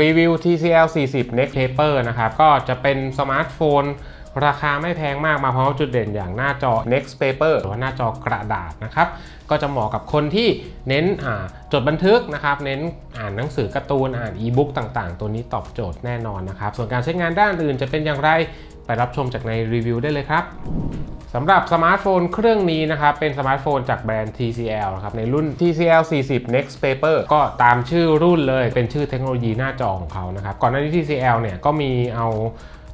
รีวิว TCL 40 Next Paper นะครับ ก็จะเป็นสมาร์ทโฟนราคาไม่แพงมากมาพร้อมจุดเด่นอย่างหน้าจอ Next Paper หรือว่าหน้าจอกระดาษนะครับ ก็จะเหมาะกับคนที่เน้นอ่าจดบันทึกนะครับ เน้นอ่านหนังสือการ์ตูน อ่านอีบุ๊กต่างๆ ตัวนี้ตอบโจทย์แน่นอนนะครับ ส่วนการใช้งานด้านอื่นจะเป็นอย่างไร ไปรับชมจากในรีวิวได้เลยครับ สำหรับสมาร์ทโฟนเครื่องนี้นะครับเป็นสมาร์ทโฟนจากแบรนด์ TCL นะครับในรุ่น TCL 40 Next Paper ก็ตามชื่อรุ่นเลยเป็นชื่อเทคโนโลยีหน้าจอของเขานะครับก่อนหน้านี้ TCL เนี่ยก็มีเอา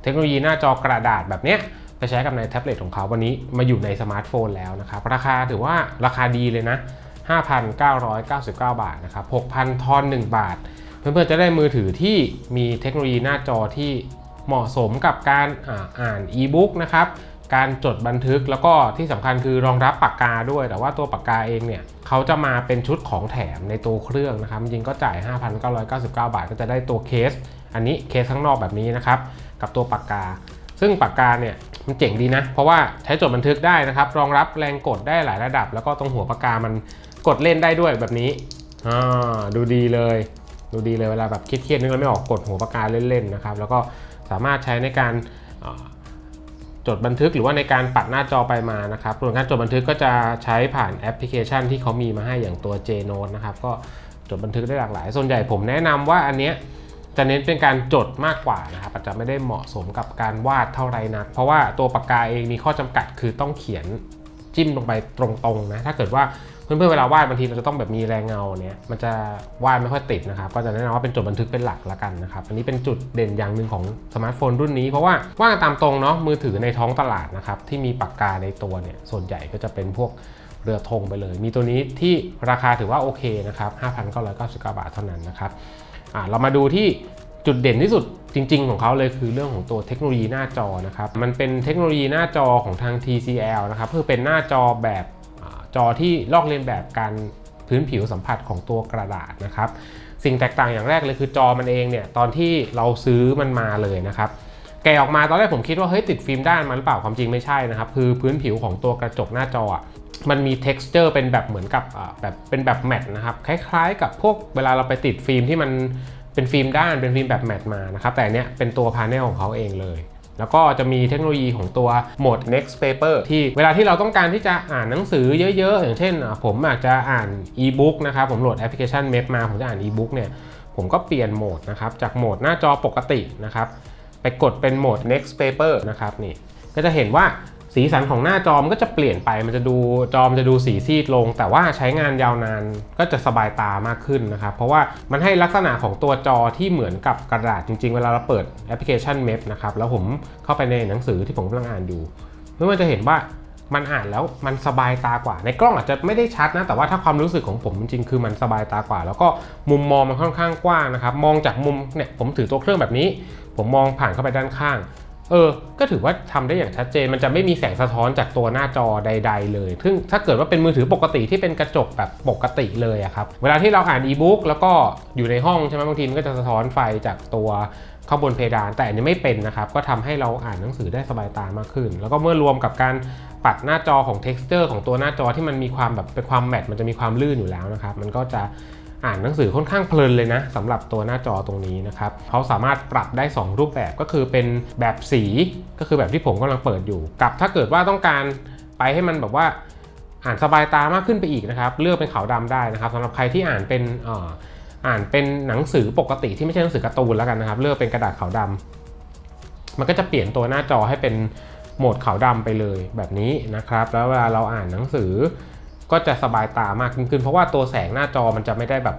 เทคโนโลยีหน้าจอกระดาษแบบเนี้ยไปใช้กับในแท็บเล็ตของเขาวันนี้มาอยู่ในสมาร์ทโฟนแล้วนะครับราคาถือว่าราคาดีเลยนะ 5,999 บาทนะครับ 6,000 ทอน 1 บาท เพื่อนๆจะได้มือถือที่มีเทคโนโลยีหน้าจอที่เหมาะสมกับการอ่าอ่านอีบุ๊กนะครับ การจดบันทึกแล้วก็ที่สำคัญคือรองรับปากกาด้วย แต่ว่าตัวปากกาเองเนี่ยเขาจะมาเป็นชุดของแถมในตัวเครื่องนะครับจริงก็จ่าย 5,999 บาท ก็จะได้ตัวเคส อันนี้เคสข้างนอกแบบนี้นะครับกับตัวปากกา ซึ่งปากกาเนี่ยมันเจ๋งดีนะ เพราะว่าใช้จดบันทึกได้นะครับ รองรับแรงกดได้หลายระดับ แล้วก็ตรงหัวปากกามันกดเล่นได้ด้วยแบบนี้ดูดีเลย ดูดีเลยเวลาแบบเครียดๆนึกอะไรไม่ออกกดหัวปากกาเล่นๆนะครับแล้วก็สามารถใช้ในการ จดบันทึกหรือว่าในการปัดหน้าจอไปมานะครับส่วนการจดบันทึกก็จะใช้ผ่านแอปพลิเคชันที่เขามีมาให้อย่างตัว JNote นะครับก็จดบันทึกได้หลากหลาย ส่วนใหญ่ผมแนะนำว่าอันเนี้ยจะเน้นเป็นการจดมากกว่านะครับอาจจะไม่ได้เหมาะสมกับการวาดเท่าไรนัก เพราะว่าตัวปากกาเองมีข้อจำกัดคือต้องเขียนจิ้มลงไปตรงๆนะถ้าเกิดว่า เพื่อนๆเวลาวาดบางทีเราจะต้องแบบมีแรงเงาเนี่ยมันจะวาดไม่ค่อยติดนะครับก็จะแนะนำว่าเป็นจดบันทึกเป็นหลักละกันนะครับอันนี้เป็นจุดเด่นอย่างหนึ่งของสมาร์ทโฟนรุ่นนี้เพราะว่าว่ากันตามตรงเนาะมือถือในท้องตลาดนะครับที่มีปากกาในตัวเนี่ยส่วนใหญ่ก็จะเป็นพวกเรือธงไปเลย มีตัวนี้ที่ราคาถือว่าโอเคนะครับ5,999บาทเท่านั้นนะครับอ่าเรามาดูที่จุดเด่นที่สุดจริง ๆ ของเขาเลยคือเรื่องของตัวเทคโนโลยีหน้าจอนะครับ มันเป็นเทคโนโลยีหน้าจอของทาง TCL นะครับคือเป็นหน้าจอแบบ จอที่ลอกเลียนแบบการพื้นผิวสัมผัสของตัวกระดาษนะครับ สิ่งแตกต่างอย่างแรกเลยคือจอมันเองเนี่ยตอนที่เราซื้อมันมาเลยนะครับแกะออกมาตอนแรกผมคิดว่าเฮ้ยติดฟิล์มด้านมาหรือเปล่าความจริงไม่ใช่นะครับคือพื้นผิวของตัวกระจกหน้าจอมันมี texture เป็นแบบเหมือนกับแบบเป็นแบบแมตต์นะครับคล้ายๆ กับพวกเวลาเราไปติดฟิล์มที่มันเป็นฟิล์มด้านเป็นฟิล์มแบบแมตต์มานะครับแต่เนี้ยเป็นตัวพาเนลของเขาเองเลย แล้วก็จะมีเทคโนโลยีของตัวโหมด next paper ที่เวลาที่เราต้องการที่จะอ่านหนังสือเยอะๆ อย่างเช่น ผมอาจจะอ่าน e-book นะครับ ผมโหลดแอปพลิเคชัน Map มา ผมจะอ่าน e-book เนี่ย ผมก็เปลี่ยนโหมดนะครับ จากโหมดหน้าจอปกตินะครับ ไปกดเป็นโหมด next paper นะครับนี่ ก็จะเห็นว่า สีสันของหน้าจอมันก็จะเปลี่ยนไปมันจะดูจอมจะดูสีซีดลง แต่ว่าใช้งานยาวนานก็จะสบายตามากขึ้นนะครับ เพราะว่ามันให้ลักษณะของตัวจอที่เหมือนกับกระดาษจริงๆ เวลาเราเปิดแอปพลิเคชัน Map นะครับ แล้วผมเข้าไปในหนังสือที่ผมกำลังอ่านอยู่เพื่อนจะเห็นว่ามันอ่านแล้วมันสบายตากว่า ในกล้องอาจจะไม่ได้ชัดนะ แต่ว่าถ้าความรู้สึกของผมจริงๆ คือมันสบายตากว่า แล้วก็มุมมองมันค่อนข้างกว้างนะครับ มองจากมุมเนี่ยผมถือตัวเครื่องแบบนี้ ผมมองผ่านเข้าไปด้านข้าง เออ ก็ถือว่าทำได้อย่างชัดเจน มันจะไม่มีแสงสะท้อนจากตัวหน้าจอใด ๆ เลย ซึ่งถ้าเกิดว่าเป็นมือถือปกติที่เป็นกระจกแบบปกติเลยอะครับ เวลาที่เราอ่านอีบุ๊กแล้วก็อยู่ในห้องใช่ไหมบางทีมันก็จะสะท้อนไฟจากตัวข้างบนเพดาน แต่อันนี้ไม่เป็นนะครับ ก็ทำให้เราอ่านหนังสือได้สบายตามากขึ้น แล้วก็เมื่อรวมกับการปัดหน้าจอของ texture ของตัวหน้าจอที่มันมีความแบบเป็นความแมตต์มันจะมีความลื่นอยู่แล้วนะครับ มันก็จะ อ่านหนังสือค่อนข้างเพลินเลยนะสำหรับตัวหน้าจอตรงนี้นะครับเขาสามารถปรับได้ 2 รูปแบบก็คือเป็นแบบสีก็คือแบบที่ผมกำลังเปิดอยู่ กับถ้าเกิดว่าต้องการไปให้มันแบบว่าอ่านสบายตามากขึ้นไปอีกนะครับ เลือกเป็นขาวดำได้นะครับสำหรับใครที่อ่านเป็นอ่ออ่านเป็นหนังสือปกติที่ไม่ใช่หนังสือการ์ตูนแล้วกันนะครับ เลือกเป็นกระดาษขาวดำมันก็จะเปลี่ยนตัวหน้าจอให้เป็นโหมดขาวดำไปเลยแบบนี้นะครับ แล้วเวลาเราอ่านหนังสือ ก็จะสบายตามากขึ้น เพราะว่าตัวแสงหน้าจอมันจะไม่ได้แบบ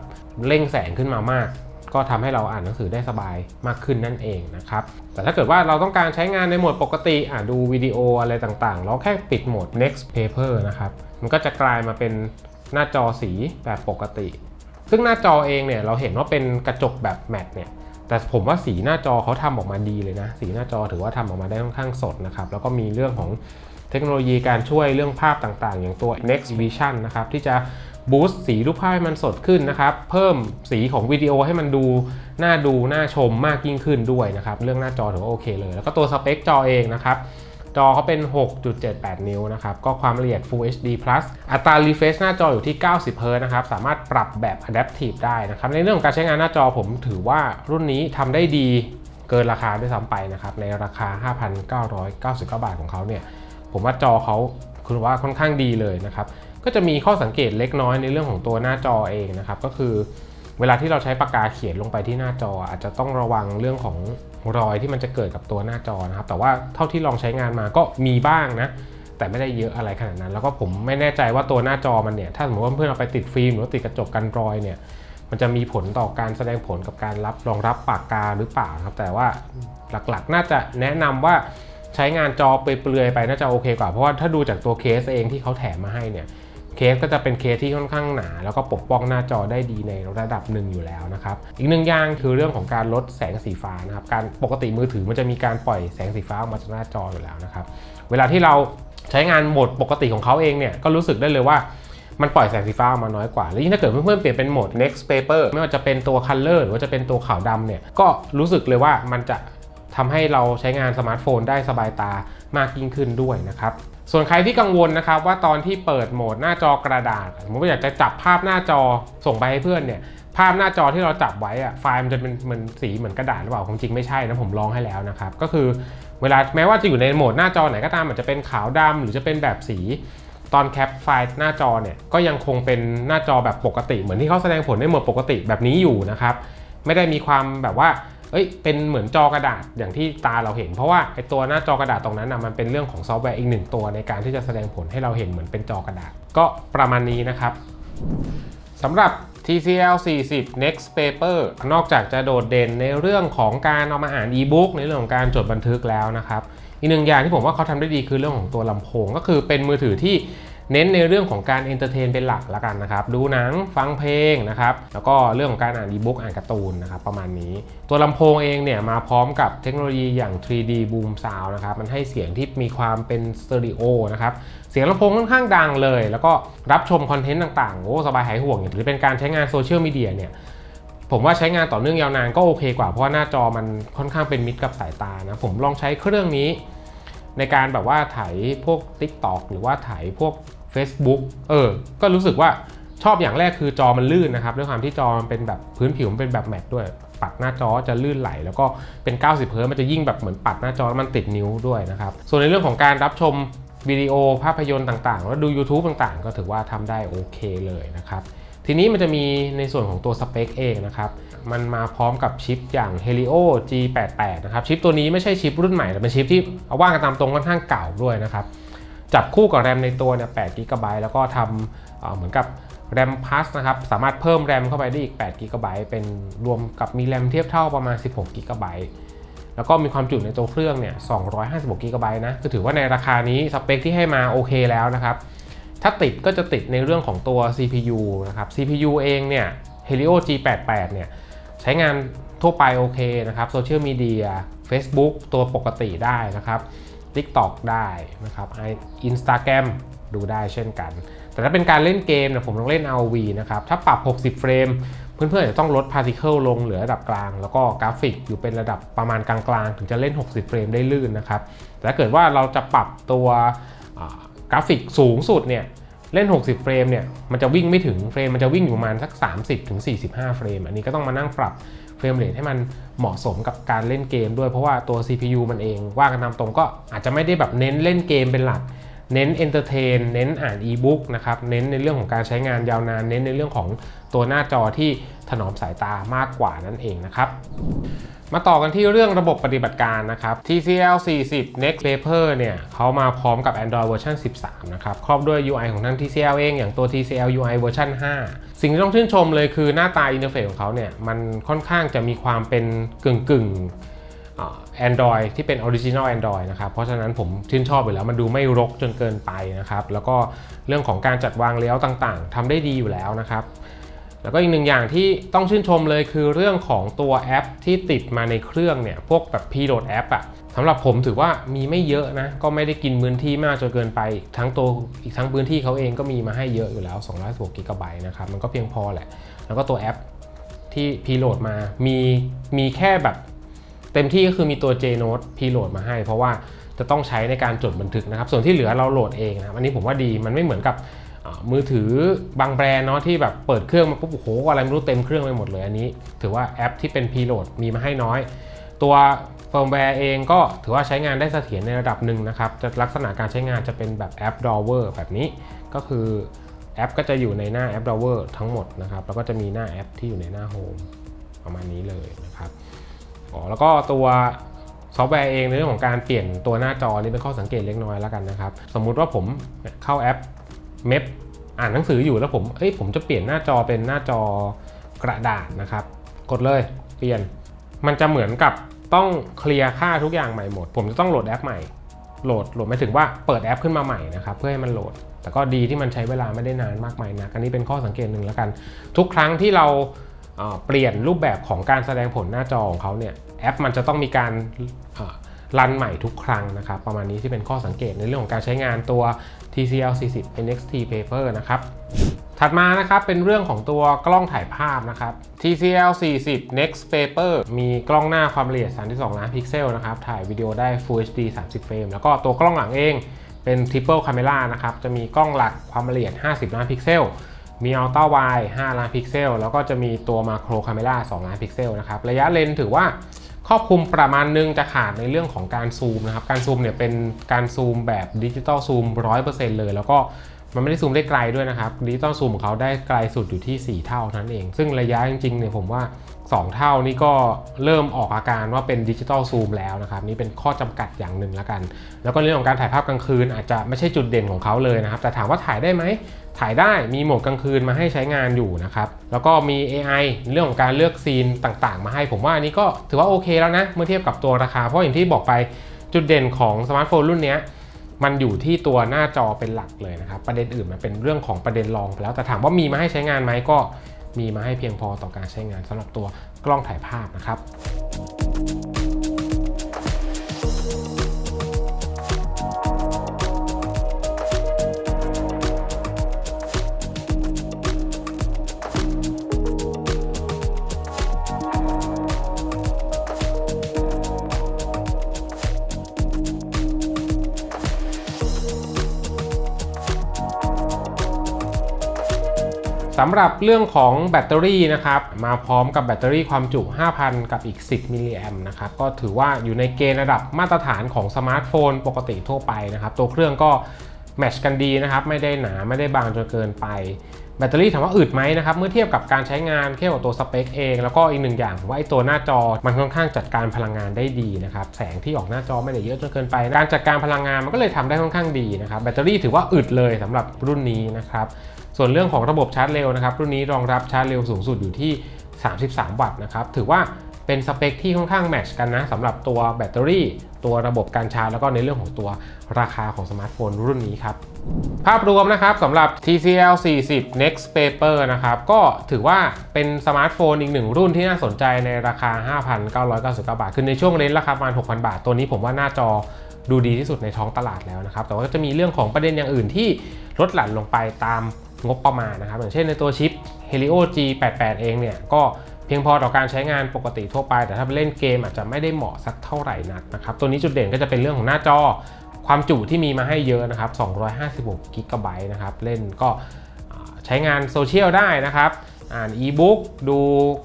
เร่งแสงขึ้นมามาก ก็ทำให้เราอ่านหนังสือได้สบายมากขึ้นนั่นเองนะครับ แต่ถ้าเกิดว่าเราต้องการใช้งานในโหมดปกติอ่าดูวิดีโออะไรต่างๆ เราแค่ปิดโหมด next paper นะครับ มันก็จะกลายมาเป็นหน้าจอสีแบบปกติ ซึ่งหน้าจอเองเนี่ยเราเห็นว่าเป็นกระจกแบบแมตต์เนี่ยแต่ผมว่าสีหน้าจอเขาทำออกมาดีเลยนะ สีหน้าจอถือว่าทำออกมาได้ค่อนข้างสดนะครับ แล้วก็มีเรื่องของ เทคโนโลยีการช่วยเรื่องภาพต่างๆ อย่างตัว Next Vision นะครับที่จะบูสต์สีรูปภาพให้มันสดขึ้นนะครับ เพิ่มสีของวิดีโอให้มันดูน่าดูน่าชมมากยิ่งขึ้นด้วยนะครับ เรื่องหน้าจอถือว่าโอเคเลย แล้วก็ตัวสเปคจอเองนะครับ จอเขาเป็น 6.78 นิ้วนะครับ ก็ความละเอียด Full HD Plus อัตรา refresh หน้าจออยู่ที่ 90 Hz นะครับ สามารถปรับแบบ adaptive ได้นะครับ ในเรื่องของการใช้งานหน้าจอผมถือว่ารุ่นนี้ทำได้ดีเกินราคาด้วยซ้ำไปนะครับ ในราคา 5,999 บาทของเขาเนี่ย ผมว่าจอเขาคือว่าค่อนข้างดีเลยนะครับ ก็จะมีข้อสังเกตเล็กน้อยในเรื่องของตัวหน้าจอเองนะครับ ก็คือเวลาที่เราใช้ปากกาเขียนลงไปที่หน้าจอ อาจจะต้องระวังเรื่องของรอยที่มันจะเกิดกับตัวหน้าจอนะครับ แต่ว่าเท่าที่ลองใช้งานมาก็มีบ้างนะ แต่ไม่ได้เยอะอะไรขนาดนั้น แล้วก็ผมไม่แน่ใจว่าตัวหน้าจอมันเนี่ย ถ้าสมมติว่าเพื่อนเอาไปติดฟิล์มหรือว่าติดกระจกกันรอยเนี่ย มันจะมีผลต่อการแสดงผลกับการรับรองรับปากกาหรือเปล่าครับ แต่ว่าหลักๆ น่าจะแนะนำว่า ช้งานจอไปเปลือยไปน่าจะโอเคกว่า เพราะว่าถ้าดูจากตัวเคสเองที่เขาแถมมาให้เนี่ยเคสก็จะเป็นเคสที่ค่อนข้างหนา แล้วก็ปกป้องหน้าจอได้ดีในระดับหนึ่งอยู่แล้วนะครับ อีกหนึ่งอย่างคือเรื่องของการลดแสงสีฟ้านะครับการปกติมือถือมันจะมีการปล่อยแสงสีฟ้าออกมาจากหน้าจออยู่แล้วนะครับเวลาที่เราใช้งานโหมดปกติของเขาเองเนี่ยก็รู้สึกได้เลยว่ามันปล่อยแสงสีฟ้าออกมาน้อยกว่า แล้วยิ่งถ้าเกิดเพื่อนๆเปลี่ยนเป็นโหมด next paper ไม่ว่าจะเป็นตัว color หรือว่าจะเป็นตัวขาวดำเนี่ย ก็รู้สึกเลยว่ามันจะ ทำให้เราใช้งานสมาร์ทโฟนได้สบายตามากยิ่งขึ้นด้วยนะครับส่วนใครที่กังวลนะครับว่าตอนที่เปิดโหมดหน้าจอกระดาษสมมติว่าอยากจะจับภาพหน้าจอส่งไปให้เพื่อนเนี่ยภาพหน้าจอที่เราจับไว้อะไฟล์มันจะเป็นเหมือนสีเหมือนกระดาษหรือเปล่าความจริงไม่ใช่นะผมลองให้แล้วนะครับก็คือเวลาแม้ว่าจะอยู่ในโหมดหน้าจอไหนก็ตามอาจจะเป็นขาวดำหรือจะเป็นแบบสี ตอนแคปไฟล์หน้าจอเนี่ยก็ยังคงเป็นหน้าจอแบบปกติ เหมือนที่เขาแสดงผลในโหมดปกติแบบนี้อยู่นะครับไม่ได้มีความแบบว่า เอ้ยเป็นเหมือนจอกระดาษอย่างที่ตาเราเห็น เพราะว่าไอตัวหน้าจอกระดาษตรงนั้นนะมันเป็นเรื่องของซอฟต์แวร์อีกหนึ่งตัวในการที่จะแสดงผลให้เราเห็นเหมือนเป็นจอกระดาษ ก็ประมาณนี้นะครับสำหรับ TCL 40 Next Paper นอกจากจะโดดเด่นในเรื่องของการเอามาอ่านอีบุ๊กในเรื่องของการจดบันทึกแล้วนะครับ อีกหนึ่งอย่างที่ผมว่าเขาทำได้ดีคือเรื่องของตัวลำโพง ก็คือเป็นมือถือที่ เน้นในเรื่องของการเอนเตอร์เทนเป็นหลักละกันนะครับ ดูหนังฟังเพลงนะครับ แล้วก็เรื่องของการอ่านอีบุ๊กอ่านการ์ตูนนะครับประมาณนี้ ตัวลำโพงเองเนี่ยมาพร้อมกับเทคโนโลยีอย่าง 3D Boom Sound นะครับ มันให้เสียงที่มีความเป็นสเตอริโอนะครับ เสียงลำโพงค่อนข้างดังเลย แล้วก็รับชมคอนเทนต์ต่างๆ โอ้สบายหายห่วงหรือเป็นการใช้งานโซเชียลมีเดียเนี่ยผมว่าใช้งานต่อเนื่องยาวนานก็โอเคกว่าเพราะว่าหน้าจอมันค่อนข้างเป็นมิตรกับสายตานะผมลองใช้เครื่องนี้ ในการแบบว่าถ่ายพวก TikTok หรือว่าถ่ายพวก Facebook เออ ก็รู้สึกว่าชอบอย่างแรกคือจอมันลื่นนะครับ ด้วยความที่จอมันเป็นแบบพื้นผิวมันเป็นแบบแมตต์ด้วย ปัดหน้าจอจะลื่นไหล แล้วก็เป็น 90เฮิร์ตซ์มันจะยิ่งแบบเหมือนปัดหน้าจอแล้วมันติดนิ้วด้วยนะครับ ส่วนในเรื่องของการรับชมวิดีโอภาพยนตร์ต่างๆ แล้วดู YouTube ต่างๆ ก็ถือว่าทำได้โอเคเลยนะครับ ทีนี้มันจะมีในส่วนของตัวสเปคเองนะครับ มันมาพร้อมกับชิปอย่าง Helio G88 นะครับ ชิปตัวนี้ไม่ใช่ชิปรุ่นใหม่แต่เป็นชิปที่เอาว่างกันตามตรงค่อนข้างเก่าด้วยนะครับ จับคู่กับแรมในตัวเนี่ย8 g b แล้วก็ทำเเหมือนกับแรมพัสนะครับ สามารถเพิ่มแรมเข้าไปได้อีก8 g b เป็นรวมกับมีแรมเทียบเท่าประมาณ 16 g b แล้วก็มีความจุในตัวเครื่องเนี่ย 256 g b นะ ก็ถือว่าในราคานี้สเปคที่ให้มาโอเคแล้วนะครับ ถ้าติดก็จะติดในเรื่องของตัว CPU นะครับ CPU เองเนี่ย Helio G88 เนี่ยใช้งานทั่วไปโอเคนะครับ โซเชียลมีเดีย Facebook ตัวปกติได้นะครับ TikTok ได้นะครับ Instagram ดูได้เช่นกัน แต่ถ้าเป็นการเล่นเกมเนี่ยผมต้องเล่น ROV นะครับ ถ้าปรับ 60 เฟรม เพื่อนๆจะต้องลด particle ลลงเหลือระดับกลาง แล้วก็กราฟิกอยู่เป็นระดับประมาณกลางๆ ถึงจะเล่น 60 เฟรมได้ลื่นนะครับ แต่ถ้าเกิดว่าเราจะปรับตัวกราฟิกสูงสุดเนี่ยเล่น 60 เฟรมเนี่ย มันจะวิ่งไม่ถึงเฟรม มันจะวิ่งอยู่ประมาณสัก 30ถึง45 เฟรม อันนี้ก็ต้องมานั่งปรับ เฟรมเรทให้มันเหมาะสมกับการเล่นเกมด้วยเพราะว่าตัว CPU มันเองว่ากันตามตรงก็อาจจะไม่ได้แบบเน้นเล่นเกมเป็นหลัก เน้นเอนเตอร์เทนเน้นอ่านอีบุ๊กนะครับเน้นในเรื่องของการใช้งานยาวนาน เน้นในเรื่องของตัวหน้าจอที่ถนอมสายตามากกว่านั่นเองนะครับมาต่อกันที่เรื่องระบบปฏิบัติการนะครับ TCL 40 Next Paper เนี่ยเขามาพร้อมกับ Android เวอร์ชัน13 นะครับ ครอบด้วย UI ของทาง TCL เอง อย่างตัว TCL UI เวอร์ชัน5 สิ่งที่ต้องชื่นชมเลยคือหน้าตาอินเทอร์เฟซของเขาเนี่ย มันค่อนข้างจะมีความเป็นกึ่งกึ่งๆ Android ที่เป็น Original Android นะครับ เพราะฉะนั้นผมชื่นชอบอยู่แล้ว มันดูไม่รกจนเกินไปนะครับ แล้วก็เรื่องของการจัดวางเลเยอร์ต่างๆทำได้ดีอยู่แล้วนะครับ แล้วก็อีกหนึ่งอย่างที่ต้องชื่นชมเลยคือเรื่องของตัวแอปที่ติดมาในเครื่องเนี่ย พวกแบบ Preload แอปอะสำหรับผมถือว่ามีไม่เยอะนะ ก็ไม่ได้กินพื้นที่มากจนเกินไป ทั้งตัวอีกทั้งพื้นที่เขาเองก็มีมาให้เยอะอยู่แล้ว216กิกะไบต์นะครับ มันก็เพียงพอแหละ แล้วก็ตัวแอปที่ Preload มา มีมีแค่แบบ เต็มที่ก็คือมีตัว JNote Preload มาให้ เพราะว่าจะต้องใช้ในการจดบันทึกนะครับ ส่วนที่เหลือเราโหลดเองนะครับอันนี้ผมว่าดีมันไม่เหมือนกับมือถือบางแบรนด์เนาะที่แบบเปิดเครื่องมาปุ๊บโอ้โหอะไรไม่รู้เต็มเครื่องไปหมดเลยอันนี้ ถือว่าแอปที่เป็น preload มีมาให้น้อย ตัวเฟิร์มแวร์เองก็ถือว่าใช้งานได้เสถียรในระดับหนึ่งนะครับจะลักษณะการใช้งานจะเป็นแบบแอป drawer แบบนี้ ก็คือแอปก็จะอยู่ในหน้าแอป drawer ทั้งหมดนะครับแล้วก็จะมีหน้าแอปที่อยู่ในหน้า home ประมาณนี้เลยนะครับ อ๋อแล้วก็ตัวซอฟต์แวร์เองในเรื่องของการเปลี่ยนตัวหน้าจอนี่เป็นข้อสังเกตเล็กน้อยแล้วกันนะครับ สมมุติว่าผมเข้าแอป m ม p อ่านหนังสืออยู่แล้วผมเอ้ยผมจะเปลี่ยนหน้าจอเป็นหน้าจอกระดาษนะครับ กดเลยเปลี่ยน มันจะเหมือนกับต้องเคลียร์ค่าทุกอย่างใหม่หมด ผมจะต้องโหลดแอปใหม่โหลดโหลดหมายถึงว่าเปิดแอปขึ้นมาใหม่นะครับเพื่อให้มันโหลด แต่ก็ดีที่มันใช้เวลาไม่ได้นานมากมายนะอันนี้เป็นข้อสังเกตหนึ่งแล้วกัน ทุกครั้งที่เรา เปลี่ยนรูปแบบของการแสดงผลหน้าจอของเขาเนี่ยแอปมันจะต้องมีการรันใหม่ทุกครั้งนะครับประมาณนี้ที่เป็นข้อสังเกตในเรื่องของการใช้งานตัว TCL 40 NXT Paper นะครับถัดมานะครับเป็นเรื่องของตัวกล้องถ่ายภาพนะครับ TCL 40 Next Paper มีกล้องหน้าความละเอียด 32 ล้านพิกเซลนะครับถ่ายวิดีโอได้ Full HD 30 เฟรมแล้วก็ตัวกล้องหลังเองเป็น Triple Camera นะครับจะมีกล้องหลักความละเอียด 50 ล้านพิกเซล มี Ultra Wide 5ล้านพิกเซล แล้วก็จะมีตัว Macro Camera 2ล้านพิกเซลนะครับ ระยะเลนส์ถือว่าครอบคลุมประมาณนึงจะขาดในเรื่องของการซูมนะครับ การซูมเนี่ยเป็นการซูมแบบดิจิตอลซูม100%เลย แล้วก็มันไม่ได้ซูมได้ไกลด้วยนะครับดิจิตอลซูมของเขาได้ไกลสุดอยู่ที่ 4 เท่าเท่านั้นเอง ซึ่งระยะจริงๆเนี่ยผมว่า 2 เท่านี่ก็เริ่มออกอาการว่าเป็นดิจิตอลซูมแล้วนะครับ นี่เป็นข้อจำกัดอย่างหนึ่งแล้วกัน แล้วก็เรื่องของการถ่ายภาพกลางคืนอาจจะไม่ใช่จุดเด่นของเขาเลยนะครับ แต่ถามว่าถ่ายได้ไหม ถ่ายได้มีโหมดกลางคืนมาให้ใช้งานอยู่นะครับ แล้วก็มี AI เรื่องของการเลือกซีนต่างๆ มาให้ผมว่าอันนี้ก็ถือว่าโอเคแล้วนะ เมื่อเทียบกับตัวราคา เพราะอย่างที่บอกไปจุดเด่นของสมาร์ทโฟนรุ่นนี้มันอยู่ที่ตัวหน้าจอเป็นหลักเลยนะครับ ประเด็นอื่นมันเป็นเรื่องของประเด็นรองไปแล้ว แต่ถามว่ามีมาให้ใช้งานไหมก็มีมาให้เพียงพอต่อการใช้งานสำหรับตัวกล้องถ่ายภาพนะครับ สำหรับเรื่องของแบตเตอรี่นะครับมาพร้อมกับแบตเตอรี่ความจุ 5,000 กับอีก 10 มิลลิแอมนะครับก็ถือว่าอยู่ในเกณฑ์ระดับมาตรฐานของสมาร์ทโฟนปกติทั่วไปนะครับตัวเครื่องก็แมชกันดีนะครับไม่ได้หนาไม่ได้บางจนเกินไป แบตเตอรี่ถามว่าอึดไหมนะครับเมื่อเทียบกับการใช้งานเทียบกับตัวสเปคเอง แล้วก็อีกหนึ่งอย่างว่าไอ้ตัวหน้าจอมันค่อนข้างจัดการพลังงานได้ดีนะครับแสงที่ออกหน้าจอไม่ได้เยอะจนเกินไป การจัดการพลังงานมันก็เลยทำได้ค่อนข้างดีนะครับแบตเตอรี่ถือว่าอึดเลยสำหรับรุ่นนี้นะครับ ส่วนเรื่องของระบบชาร์จเร็วนะครับรุ่นนี้รองรับชาร์จเร็วสูงสุดอยู่ที่ 33 วัตต์นะครับถือว่าเป็นสเปคที่ค่อนข้างแมชกันนะสำหรับตัวแบตเตอรี่ ตัวระบบการชาร์จแล้วก็ในเรื่องของตัวราคาของสมาร์ทโฟนรุ่นนี้ครับ ภาพรวมนะครับสำหรับ TCL 40 Next Paper นะครับก็ถือว่าเป็นสมาร์ทโฟนอีกหนึ่งรุ่นที่น่าสนใจในราคา 5,999 บาท คือในช่วงเลนราคาประมาณ 6,000 บาท ตัวนี้ผมว่าหน้าจอดูดีที่สุดในท้องตลาดแล้วนะครับแต่ว่าก็จะมีเรื่องของประเด็นอย่างอื่นที่ลดหลั่นลงไปตาม งบประมาณนะครับ อย่างเช่นในตัวชิป Helio G88 เองเนี่ยก็เพียงพอต่อการใช้งานปกติทั่วไป แต่ถ้าไปเล่นเกมอาจจะไม่ได้เหมาะสักเท่าไหร่นักนะครับ ตัวนี้จุดเด่นก็จะเป็นเรื่องของหน้าจอความจุที่มีมาให้เยอะนะครับ256กิกะไบต์นะครับ เล่นก็ใช้งานโซเชียลได้นะครับ อ่านอีบุ๊กดู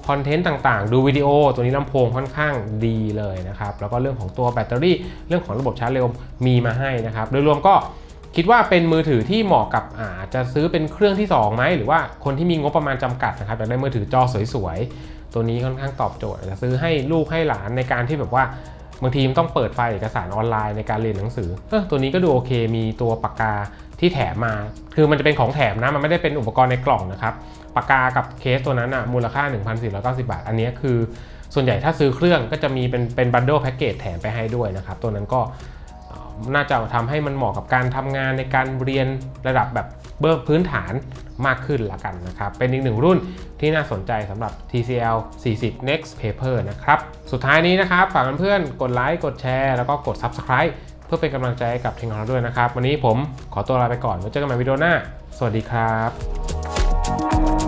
คอนเทนต์ต่างๆ ดูวิดีโอ ตัวนี้ลำโพงค่อนข้างดีเลยนะครับ แล้วก็เรื่องของตัวแบตเตอรี่ เรื่องของระบบชาร์จเร็วมีมาให้นะครับ โดยรวมก็ คิดว่าเป็นมือถือที่เหมาะกับอาจจะซื้อเป็นเครื่องที่2ไหมหรือว่าคนที่มีงบประมาณจำกัดนะครับอยากได้มือถือจอสวยๆ ตัวนี้ค่อนข้างตอบโจทย์จะซื้อให้ลูกให้หลานในการที่แบบว่าบางทีมันต้องเปิดไฟล์เอกสารออนไลน์ในการเรียนหนังสือเออตัวนี้ก็ดูโอเค มีตัวปากกาที่แถมมา คือมันจะเป็นของแถมนะ มันไม่ได้เป็นอุปกรณ์ในกล่องนะครับ ปากกากับเคสตัวนั้นอะ มูลค่า 1,490 บาท อันนี้คือ ส่วนใหญ่ถ้าซื้อเครื่องก็จะมีเป็นเป็นบันเดิลแพ็กเกจแถมไปให้ด้วยนะครับ ตัวนั้นก็ น่าจะทำให้มันเหมาะกับการทำงานในการเรียนระดับแบบเบื้องพื้นฐานมากขึ้นละกันนะครับ เป็นอีกหนึ่งรุ่นที่น่าสนใจสำหรับ TCL 40 Next Paper นะครับ สุดท้ายนี้นะครับ ฝากเพื่อนๆ กดไลค์ กดแชร์ แล้วก็กด Subscribe เพื่อเป็นกำลังใจให้กับทีมงานเราด้วยนะครับ วันนี้ผมขอตัวลาไปก่อน ไว้เจอกันใหม่วิดีโอหน้า สวัสดีครับ